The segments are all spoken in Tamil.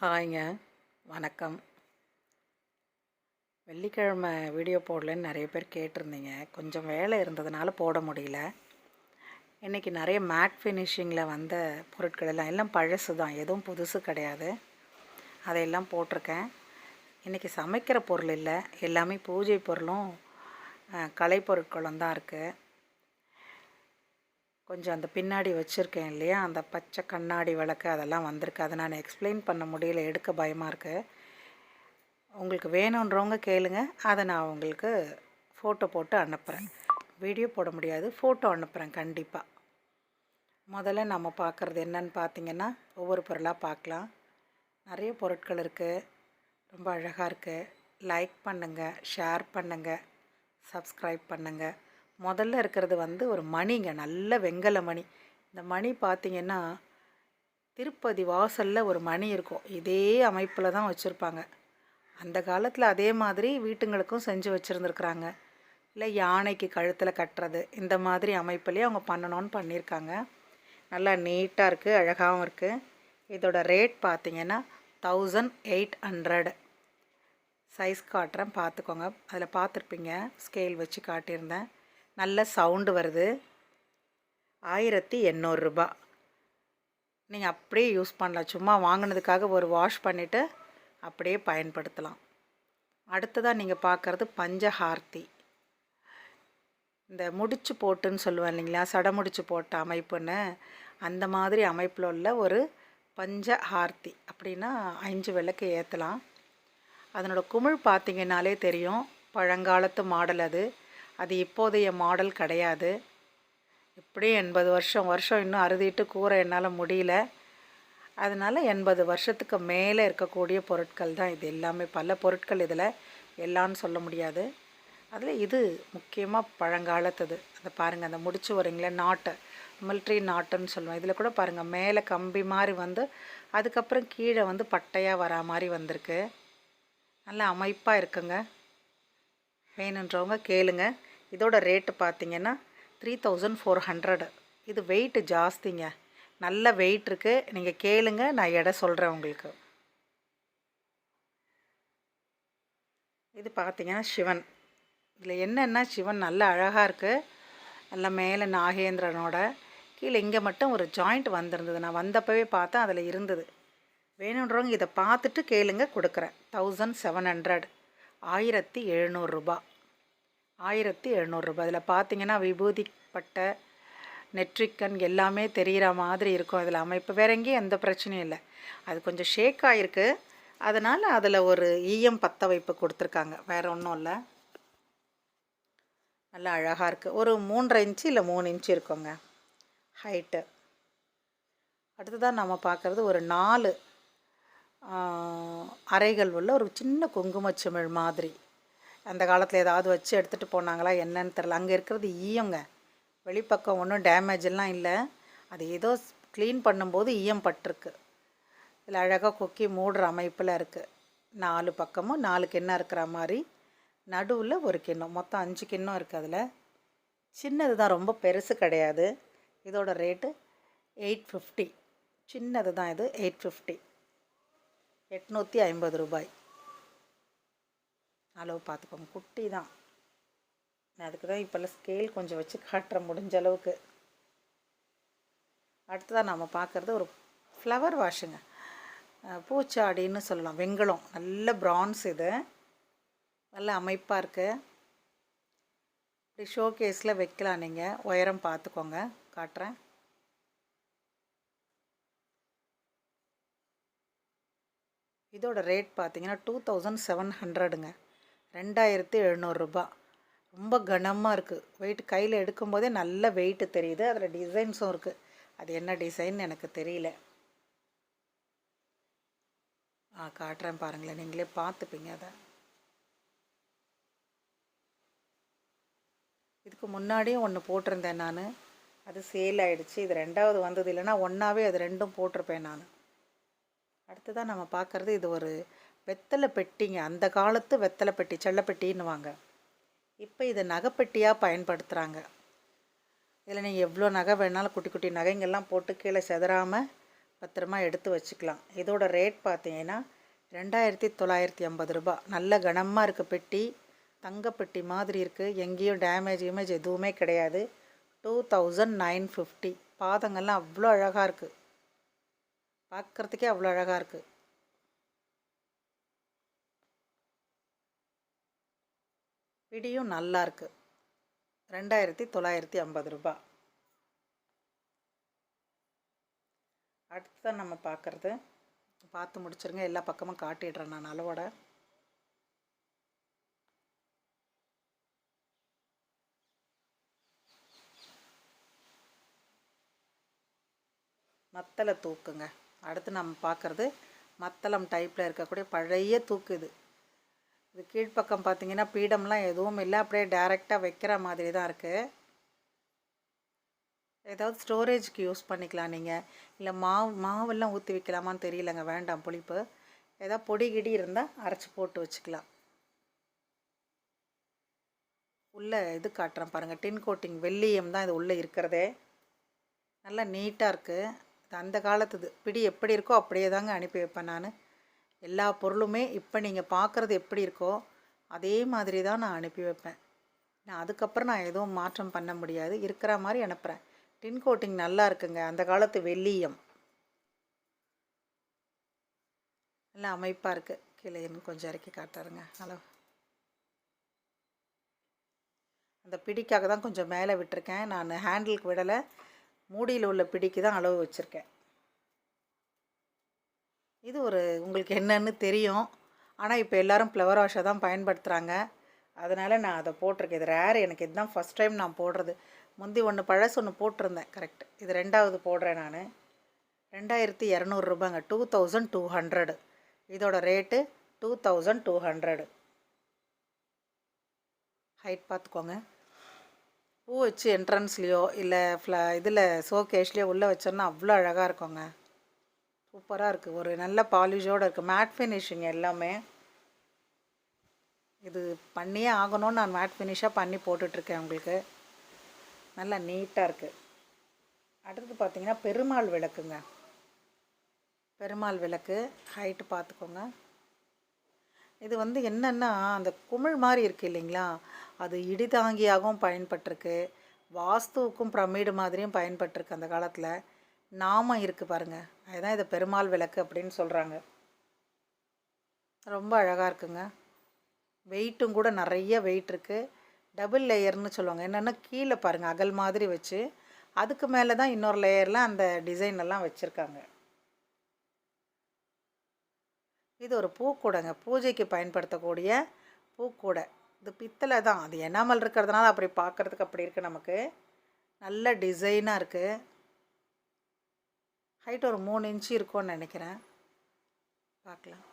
ஹாய்ங்க வணக்கம். வெள்ளிக்கிழமை வீடியோ போடலன்னு நிறைய பேர் கேட்டிருந்தீங்க. கொஞ்சம் வேலை இருந்ததுனால போட முடியல. இன்றைக்கி நிறைய மேட் ஃபினிஷிங்கில் வந்த பொருட்கள் எல்லாம் எல்லாம் பழசு தான் எதுவும் புதுசு கிடையாது. அதையெல்லாம் போட்டிருக்கேன். இன்றைக்கி சமைக்கிற பொருள் இல்லை. எல்லாமே பூஜை பொருளும் கலைப்பொருட்களும் தான் இருக்குது கொஞ்சம் அந்த பின்னாடி வச்சுருக்கேன் இல்லையா? அந்த பச்சை கண்ணாடி விளக்கு அதெல்லாம் வந்திருக்கு. அதை நான் எக்ஸ்பிளைன் பண்ண முடியல. எடுக்க பயமாக இருக்குது உங்களுக்கு வேணுன்றவங்க கேளுங்க. அதை நான் உங்களுக்கு ஃபோட்டோ போட்டு அனுப்புகிறேன் வீடியோ போட முடியாது. ஃபோட்டோ அனுப்புகிறேன் கண்டிப்பாக முதல்ல நம்ம பார்க்குறது என்னன்னு பார்த்தீங்கன்னா ஒவ்வொரு பொருளாக பார்க்கலாம். நிறைய பொருட்கள் இருக்குது ரொம்ப அழகாக இருக்குது லைக் பண்ணுங்கள் ஷேர் பண்ணுங்கள் சப்ஸ்கிரைப் பண்ணுங்கள் முதல்ல இருக்கிறது வந்து ஒரு மணிங்க நல்ல வெங்கல மணி. இந்த மணி பார்த்தீங்கன்னா திருப்பதி வாசலில் ஒரு மணி இருக்கும். இதே அமைப்பில் தான் வச்சுருப்பாங்க. அந்த காலத்தில் அதே மாதிரி வீட்டுங்களுக்கும் செஞ்சு வச்சுருந்துருக்குறாங்க. இல்லை யானைக்கு கழுத்தில் கட்டுறது இந்த மாதிரி அமைப்புலேயே அவங்க பண்ணணும்னு பண்ணியிருக்காங்க நல்லா நீட்டாக இருக்குது அழகாகவும் இருக்குது இதோட ரேட் பார்த்திங்கன்னா தௌசண்ட் எயிட் ஹண்ட்ரட் சைஸ் காட்டுறேன் பார்த்துக்கோங்க அதில் பார்த்துருப்பீங்க ஸ்கேல் வச்சு காட்டியிருந்தேன். நல்ல சவுண்டு வருது. ஆயிரத்தி எண்ணூறுரூபா நீங்கள் அப்படியே யூஸ் பண்ணலாம். சும்மா வாங்கினதுக்காக ஒரு வாஷ் பண்ணிவிட்டு அப்படியே பயன்படுத்தலாம். அடுத்ததாக நீங்கள் பார்க்குறது பஞ்சஹார்த்தி. இந்த முடிச்சு போட்டுன்னு சொல்லுவேன் இல்லைங்களா? சடமுடிச்சு போட்ட அமைப்புன்னு. அந்த மாதிரி அமைப்பில் உள்ள ஒரு பஞ்சஹார்த்தி. அப்படின்னா அஞ்சு விளக்கு ஏற்றலாம் அதனோட குமிழ் பார்த்தீங்கன்னாலே தெரியும். பழங்காலத்து மாடல் அது. அது இப்போதைய மாடல் கிடையாது. இப்படியும் எண்பது வருஷம் வருஷம் இன்னும் அறுதிட்டு கூற என்னால் முடியல. அதனால் எண்பது வருஷத்துக்கு மேலே இருக்கக்கூடிய பொருட்கள் தான் இது எல்லாமே. பல பொருட்கள் இதில் எல்லாம்னு சொல்ல முடியாது. அதில் இது முக்கியமாக பழங்காலத்தது. அந்த பாருங்கள் அந்த முடிச்சு வரீங்களே நாட்டு மில்ட்ரி நாட்டுன்னு சொல்லுவோம் இதில் கூட பாருங்கள் மேலே கம்பி மாதிரி வந்து அதுக்கப்புறம் கீழே வந்து பட்டையாக வரா மாதிரி வந்திருக்கு. நல்ல அமைப்பாக இருக்குங்க. வேணுன்றவங்க கேளுங்கள் இதோட ரேட்டு பார்த்தீங்கன்னா த்ரீ தௌசண்ட் ஃபோர் ஹண்ட்ரடு இது வெயிட்டு ஜாஸ்திங்க. நல்ல வெயிட் இருக்குது நீங்கள் கேளுங்க நான் எடை சொல்கிறேன் உங்களுக்கு. இது பார்த்தீங்கன்னா சிவன். இதில் என்னென்னா சிவன் நல்ல அழகாக இருக்குது நல்ல மேலே நாகேந்திரனோட. கீழே இங்கே மட்டும் ஒரு ஜாயிண்ட் வந்திருந்தது. நான் வந்தப்பவே பார்த்தேன் அதில் இருந்தது. வேணுன்றவங்க இதை பார்த்துட்டு கேளுங்க கொடுக்குறேன். தௌசண்ட் செவன் ஹண்ட்ரட் ஆயிரத்தி எழுநூறுரூபா ஆயிரத்தி எழுநூறுரூபா அதில் பார்த்தீங்கன்னா விபூதி பட்டை நெற்றிக்கண் எல்லாமே தெரிகிற மாதிரி இருக்கும் அதில் அமைப்பு. வேற எங்கேயும் எந்த பிரச்சனையும் இல்லை. அது கொஞ்சம் ஷேக் ஆகிருக்கு அதனால் அதில் ஒரு ஈயம் பற்ற வைப்பு கொடுத்துருக்காங்க. வேறு ஒன்றும் இல்லை. நல்லா அழகாக இருக்குது ஒரு மூன்றரை இன்ச்சு இல்லை மூணு இன்ச்சு இருக்குங்க. ஹைட்டு அடுத்ததான் நம்ம பார்க்குறது ஒரு நாலு அறைகள் உள்ள ஒரு சின்ன குங்குமச்சிமிழ் மாதிரி. அந்த காலத்தில் ஏதாவது வச்சு எடுத்துகிட்டு போனாங்களா என்னன்னு தெரில அங்கே இருக்கிறது ஈயங்க. வெளிப்பக்கம் ஒன்றும் டேமேஜ் எல்லாம் இல்லை. அது ஏதோ க்ளீன் பண்ணும்போது ஈயம் பட்டிருக்கு. இதில் அழகாக கொக்கி மூடுற அமைப்பில் இருக்குது நாலு பக்கமும் நாலு கிண்ணம் இருக்கிற மாதிரி. நடுவில் ஒரு கிண்ணம். மொத்தம் அஞ்சு கிண்ணம் இருக்குது அதில். சின்னது தான் ரொம்ப பெருசு கிடையாது. இதோட ரேட்டு எயிட் ஃபிஃப்டி சின்னது தான் இது எயிட் ஃபிஃப்டி எட்நூற்றி ஐம்பது ரூபாய். அளவு பார்த்துக்கோங்க. குட்டி தான். நான் அதுக்கு தான் இப்போல்லாம் ஸ்கேல் கொஞ்சம் வச்சு காட்டுற முடிஞ்ச அளவுக்கு. அடுத்ததாக நாம் பார்க்குறது ஒரு ஃப்ளவர் வாஷுங்க பூச்சாடின்னு சொல்லலாம். வெங்கலம். நல்ல ப்ரான்ஸ் இது. நல்ல அமைப்பாக இருக்குது இப்படி ஷோ கேஸில் வைக்கலாம் நீங்கள் உயரம் பார்த்துக்கோங்க. காட்டுறேன். இதோட ரேட் பார்த்தீங்கன்னா டூ தௌசண்ட் செவன் ஹண்ட்ரடுங்க ரெண்டாயிரத்தி எழுநூறுரூபா ரொம்ப கனமாக இருக்குது வெயிட் கையில் எடுக்கும்போதே நல்ல வெயிட்டு தெரியுது. அதில் டிசைன்ஸும் இருக்குது அது என்ன டிசைன் எனக்கு தெரியல. ஆ காட்டுறேன் பாருங்களேன். நீங்களே பார்த்துப்பீங்க அதை. இதுக்கு முன்னாடியும் ஒன்று போட்டிருந்தேன் நான். அது சேல் ஆகிடுச்சு இது ரெண்டாவது வந்தது இல்லைன்னா ஒன்றாவே அது ரெண்டும் போட்டிருப்பேன் நான். அடுத்ததாக நம்ம பார்க்குறது இது ஒரு வெத்தலை பெட்டிங்க. அந்த காலத்து வெத்தலை பெட்டி செல்லப்பெட்டின்னுவாங்க. இப்போ இதை நகைப்பெட்டியாக பயன்படுத்துகிறாங்க இதில் நீங்கள் எவ்வளோ நகை வேணாலும் குட்டி குட்டி நகைங்கெல்லாம் போட்டு கீழே செதறாமல் பத்திரமா எடுத்து வச்சுக்கலாம். இதோட ரேட் பார்த்தீங்கன்னா ரெண்டாயிரத்தி தொள்ளாயிரத்தி ஐம்பது ரூபாய் நல்ல கனமாக இருக்குது பெட்டி தங்க பெட்டி மாதிரி இருக்குது எங்கேயும் டேமேஜ் இமேஜ் எதுவுமே கிடையாது. டூ தௌசண்ட் நைன் ஃபிஃப்டி பாதங்கள்லாம் அவ்வளோ அழகாக இருக்குது பார்க்குறதுக்கே அவ்வளோ அழகாக இருக்குது பிடியும் நல்லாருக்கு ரெண்டாயிரத்தி தொள்ளாயிரத்தி ஐம்பது ரூபா. அடுத்ததான் நம்ம பார்க்குறது. பார்த்து முடிச்சிருங்க. எல்லா பக்கமும் காட்டிடுறேன் நான் அளவோட. மத்தளை தூக்குங்க. அடுத்து நம்ம பார்க்குறது மத்தளம் டைப்பில் இருக்கக்கூடிய பழைய தூக்கு இது. இது கீழ்ப்பக்கம் பார்த்தீங்கன்னா பீடம்லாம் எதுவும் இல்லை. அப்படியே டைரெக்டாக வைக்கிற மாதிரி தான் இருக்குது ஏதாவது ஸ்டோரேஜ்க்கு யூஸ் பண்ணிக்கலாம் நீங்கள் இல்லை மாவு மாவெல்லாம் ஊற்றி வைக்கலாமான்னு தெரியலங்க. வேண்டாம் புளிப்பு. ஏதாவது பொடி கிடி இருந்தால் அரைச்சி போட்டு வச்சுக்கலாம். உள்ளே இது காட்டுறேன் பாருங்கள் டின் கோட்டிங் வெள்ளியம் தான் இது உள்ளே இருக்கிறதே. நல்லா நீட்டாக இருக்குது அந்த காலத்துது பிடி எப்படி இருக்கோ அப்படியே தாங்க அனுப்பி வைப்பேன் நான். எல்லா பொருளுமே இப்போ நீங்கள் பார்க்குறது எப்படி இருக்கோ அதே மாதிரி தான் நான் அனுப்பி வைப்பேன். நான் அதுக்கப்புறம் நான் எதுவும் மாற்றம் பண்ண முடியாது. இருக்கிற மாதிரி அனுப்புகிறேன் டின் கோட்டிங் நல்லா இருக்குங்க. அந்த காலத்து வெள்ளியம். நல்லா அமைப்பாக இருக்குது கீழே கொஞ்சம் இறக்கி காட்டுறேங்க. ஹலோ. அந்த பிடிக்காக தான் கொஞ்சம் மேலே விட்டுருக்கேன். நான் ஹேண்டிலுக்கு விடலை. மூடியில் உள்ள பிடிக்கு தான் அளவு வச்சுருக்கேன். இது ஒரு உங்களுக்கு என்னன்னு தெரியும். ஆனால் இப்போ எல்லோரும் ஃப்ளவர் வாஷை தான் பயன்படுத்துகிறாங்க அதனால் நான் அதை போட்டிருக்கேன். இது ரேர் எனக்கு இதுதான் ஃபஸ்ட் டைம் நான் போடுறது. முந்தி ஒன்று பழசு ஒன்று போட்டிருந்தேன். கரெக்ட் இது ரெண்டாவது போடுறேன் நான். ரெண்டாயிரத்தி இரநூறுபாங்க டூ தௌசண்ட் டூ ஹண்ட்ரடு இதோட rate two thousand two hundred height பார்த்துக்கோங்க பூ வச்சு என்ட்ரன்ஸ்லேயோ இல்லை ஃப்ள இதில் ஷோகேஷ்லேயோ உள்ளே வச்சோன்னா அவ்வளோ அழகாக இருக்குங்க. சூப்பராக இருக்குது ஒரு நல்ல பாலிஷோடு இருக்குது மேட் ஃபினிஷிங் எல்லாமே. இது பண்ணியே ஆகணும்னு நான் மேட் ஃபினிஷாக பண்ணி போட்டுட்ருக்கேன் உங்களுக்கு. நல்லா நீட்டாக இருக்குது அடுத்து பார்த்திங்கன்னா பெருமாள் விளக்குங்க. பெருமாள் விளக்கு ஹைட்டு பார்த்துக்கோங்க இது வந்து என்னென்னா அந்த குமிழ் மாதிரி இருக்குது இல்லைங்களா? அது இடிதாங்கியாகவும் பயன்பட்டிருக்கு. வாஸ்துவுக்கும் பிரமிடு மாதிரியும் பயன்பட்டிருக்கு அந்த காலத்தில். நாமம் இருக்குது பாருங்கள் அதுதான் இதை பெருமாள் விளக்கு அப்படின்னு சொல்கிறாங்க ரொம்ப அழகாக இருக்குங்க. வெயிட்டும் கூட நிறைய வெயிட் இருக்குது டபுள் லேயர்னு சொல்லுவாங்க. என்னென்னா கீழே பாருங்கள் அகல் மாதிரி வச்சு. அதுக்கு மேலே தான் இன்னொரு லேயரில் அந்த டிசைன் எல்லாம் வச்சுருக்காங்க. இது ஒரு பூக்கூடைங்க. பூஜைக்கு பயன்படுத்தக்கூடிய பூக்கூடை. இது பித்தளை தான். அது எனாமல் இருக்கிறதுனால அப்படி பார்க்குறதுக்கு அப்படி இருக்குது நமக்கு. நல்ல டிசைனாக இருக்குது ஹைட் ஒரு மூணு இன்ச்சு இருக்கும்னு நினைக்கிறேன். பார்க்கலாம்.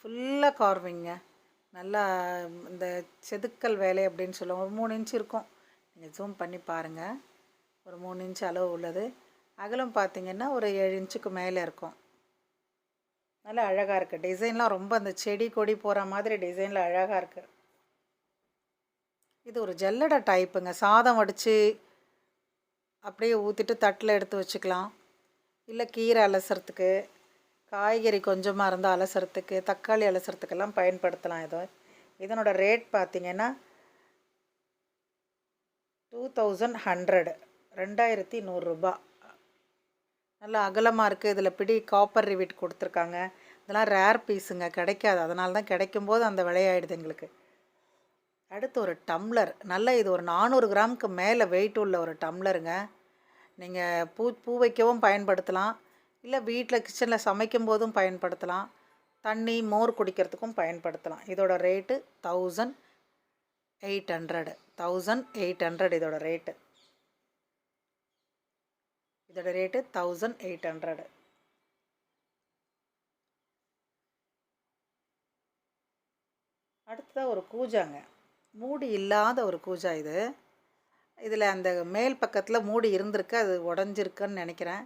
ஃபுல்லாக கார்விங்க நல்லா இந்த செதுக்கல் வேலை அப்படின்னு சொல்லுவோம் ஒரு மூணு இன்ச் இருக்கும். நீங்கள் ஜூம் பண்ணி பாருங்கள் ஒரு மூணு இன்ச் அளவு உள்ளது. அகலம் பார்த்திங்கன்னா ஒரு ஏழு இன்ச்சுக்கு மேலே இருக்கும். நல்லா அழகாக இருக்குது டிசைன்லாம் ரொம்ப அந்த செடி கொடி போகிற மாதிரி டிசைனில் அழகாக இருக்குது இது ஒரு ஜல்லடை டைப்புங்க. சாதம் வடித்து அப்படியே ஊற்றிட்டு தட்டில் எடுத்து வச்சுக்கலாம். இல்லை கீரை அலசுறதுக்கு காய்கறி கொஞ்சமாக இருந்தால் அலசுறதுக்கு தக்காளி அலசுறதுக்கெல்லாம் பயன்படுத்தலாம் இதோ. இதனோட ரேட் பார்த்திங்கன்னா டூ தௌசண்ட் ஹண்ட்ரடு ரெண்டாயிரத்தி நூறுரூபா நல்லா அகலமாக இருக்குது இதில் பிடி காப்பர் ரிவிட் கொடுத்துருக்காங்க. இதெல்லாம் ரேர் பீஸுங்க கிடைக்காது. அதனால தான் கிடைக்கும்போது அந்த விலையாயிடுது எங்களுக்கு. அடுத்து ஒரு டம்ளர் நல்ல இது ஒரு நானூறு கிராமுக்கு மேலே வெயிட் உள்ள ஒரு டம்ளருங்க நீங்கள் பூ பூ வைக்கவும் பயன்படுத்தலாம். இல்லை வீட்டில் கிச்சனில் சமைக்கும் போதும் பயன்படுத்தலாம். தண்ணி மோர் குடிக்கிறதுக்கும் பயன்படுத்தலாம். இதோட rate thousand eight hundred thousand eight hundred இதோட ரேட்டு இதோட ரேட்டு தௌசண்ட் எயிட் ஹண்ட்ரடு அடுத்ததாக ஒரு கூஜாங்க. மூடி இல்லாத ஒரு கூஜா இது. இதில் அந்த மேல் பக்கத்தில் மூடி இருந்திருக்கு அது உடஞ்சிருக்குன்னு நினைக்கிறேன்.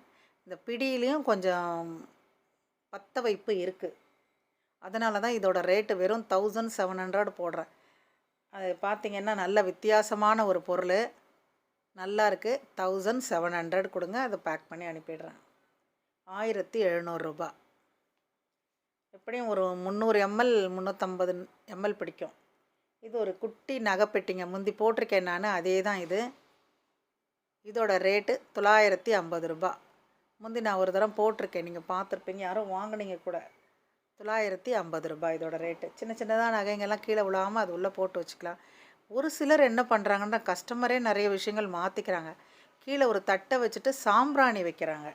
இந்த பிடியிலையும் கொஞ்சம் பத்த வைப்பு இருக்குது அதனால தான் இதோட ரேட்டு வெறும் தௌசண்ட் செவன் ஹண்ட்ரட் போடுறேன். அது பார்த்திங்கன்னா நல்ல வித்தியாசமான ஒரு பொருள். நல்லா இருக்குது தௌசண்ட் செவன் ஹண்ட்ரட் கொடுங்க அதை பேக் பண்ணி அனுப்பிடுறேன். ஆயிரத்தி எழுநூறுரூபா எப்படியும் ஒரு முந்நூறு எம்எல் முந்நூற்றம்பது எம்எல் பிடிக்கும். இது ஒரு குட்டி நகைப்பெட்டிங்க. முந்தி போட்டிருக்கேன் நான் அதே தான் இது. இதோட ரேட்டு தொள்ளாயிரத்தி ஐம்பது ரூபா முந்தி நான் ஒரு தரம் போட்டிருக்கேன். நீங்கள் பார்த்துருப்பீங்க. யாரும் வாங்கினீங்க கூட. தொள்ளாயிரத்தி ஐம்பது ரூபாய் இதோட ரேட்டு சின்ன சின்னதாக நகைங்கெல்லாம் கீழே விழாமல் அது உள்ளே போட்டு வச்சுக்கலாம். ஒரு சிலர் என்ன பண்ணுறாங்கன்னா கஸ்டமரே நிறைய விஷயங்கள் மாற்றிக்கிறாங்க கீழே ஒரு தட்டை வச்சுட்டு சாம்பிராணி வைக்கிறாங்க.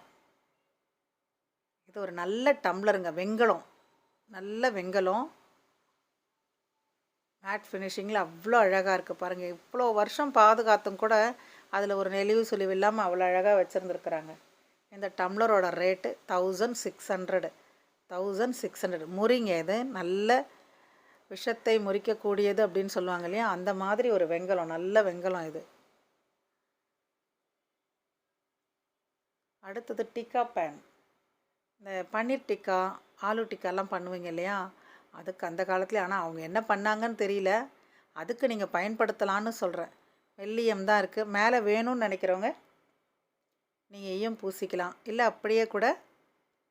இது ஒரு நல்ல டம்ளருங்க வெங்கலம். நல்ல வெங்கலம். மேட் ஃபினிஷிங்கில் அவ்வளோ அழகாக இருக்குது பாருங்கள் இவ்வளோ வருஷம் பாதுகாத்தும் கூட அதில் ஒரு நெளிவு சுழிவு இல்லாமல் அவ்வளோ அழகாக வச்சுருந்துருக்குறாங்க. இந்த டம்ளரோட rate thousand six hundred thousand six hundred முறிங்க இது நல்ல விஷத்தை முறிக்கக்கூடியது அப்படின்னு சொல்லுவாங்க இல்லையா? அந்த மாதிரி ஒரு வெங்கலம் நல்ல வெங்கலம் இது. அடுத்தது டிக்கா பேன். இந்த பன்னீர் டிக்கா ஆலு டிக்காலாம் பண்ணுவீங்க இல்லையா? அதுக்கு அந்த காலத்தில் ஆனால் அவங்க என்ன பண்ணாங்கன்னு தெரியல. அதுக்கு நீங்கள் பயன்படுத்தலான்னு சொல்கிறேன் வெள்ளியம் தான் இருக்குது மேலே வேணும்னு நினைக்கிறவங்க நீங்கள் ஈயம் பூசிக்கலாம். இல்லை அப்படியே கூட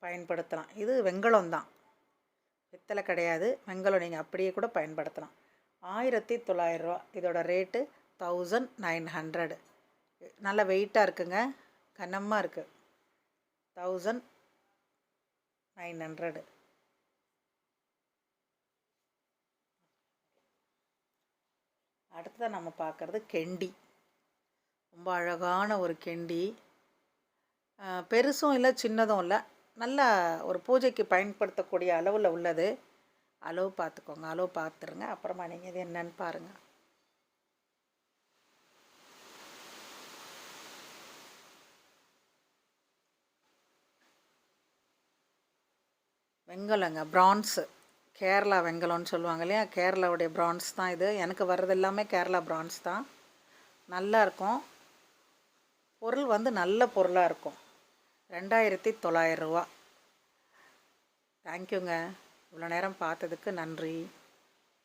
பயன்படுத்தலாம். இது வெங்கலம் தான். பித்தளை கிடையாது. வெங்கலம் நீங்கள் அப்படியே கூட பயன்படுத்தலாம். ஆயிரத்தி தொள்ளாயிரரூவா இதோட ரேட்டு தௌசண்ட் நைன் ஹண்ட்ரடு நல்ல வெயிட்டாக இருக்குங்க. கனமாக இருக்குது தௌசண்ட் நைன் ஹண்ட்ரடு அடுத்ததாக நம்ம பார்க்குறது கெண்டி. ரொம்ப அழகான ஒரு கெண்டி. பெருசும் இல்லை சின்னதும் இல்லை. நல்ல ஒரு பூஜைக்கு பயன்படுத்தக்கூடிய அளவில் உள்ளது. அளவு பார்த்துக்கோங்க அளவு பார்த்துருங்க. அப்புறமா நீங்கள் இது என்னன்னு பாருங்கள் வெங்கலங்க பிரான்ஸு கேரளா வெங்கலம்னு சொல்லுவாங்க இல்லையா? கேரளாவுடைய பிரான்ஸ் தான் இது. எனக்கு வர்றது எல்லாமே கேரளா பிரான்ஸ் தான். நல்லா இருக்கும். பொருள் வந்து நல்ல பொருளாக இருக்கும். ரெண்டாயிரத்தி தொள்ளாயிரம் ரூபா. தேங்க்யூங்க இவ்வளோ நேரம் பார்த்ததுக்கு நன்றி.